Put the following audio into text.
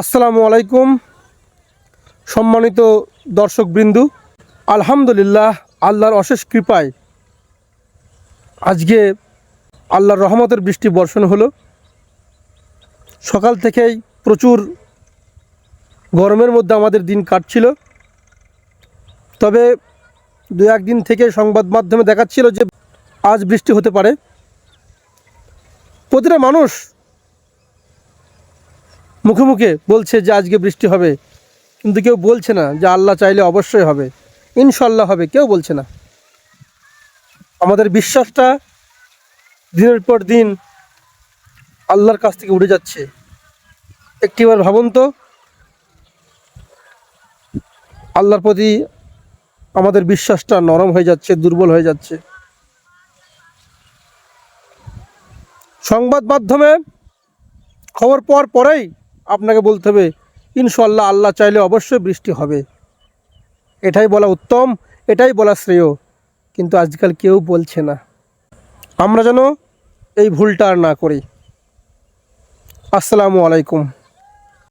আসসালামু আলাইকুম, সম্মানিত দর্শকবৃন্দু। আলহামদুলিল্লাহ, আল্লাহর অশেষ কৃপায় আজকে আল্লাহর রহমতের বৃষ্টি বর্ষণ হলো। সকাল থেকেই প্রচুর গরমের মধ্যে আমাদের দিন কাটছিল। তবে দু একদিন থেকে সংবাদ মাধ্যমে দেখাচ্ছিল যে আজ বৃষ্টি হতে পারে। প্রতিটা মানুষ মুখে মুখে বলছে যে আজকে বৃষ্টি হবে। কিন্তু কেউ বলছে না যে আল্লাহ চাইলে অবশ্যই হবে। ইনশাল্লাহ হবে, কেউ বলছে না। আমাদের বিশ্বাসটা দিনের পর দিন আল্লাহর কাছ থেকে উঠে যাচ্ছে। একটিবার ভাবুন তো, আল্লাহর প্রতি আমাদের বিশ্বাসটা নরম হয়ে যাচ্ছে, দুর্বল হয়ে যাচ্ছে। সংবাদ মাধ্যমে খবর পাওয়ার পরেই আপনাকে বলতে হবে ইনশাল্লাহ আল্লাহ চাইলে অবশ্যই বৃষ্টি হবে। এটাই বলা উত্তম, এটাই বলা শ্রেয়। কিন্তু আজকাল কেউ বলছে না। আমরা যেন এই ভুলটা আর না করি। আসসালামু আলাইকুম।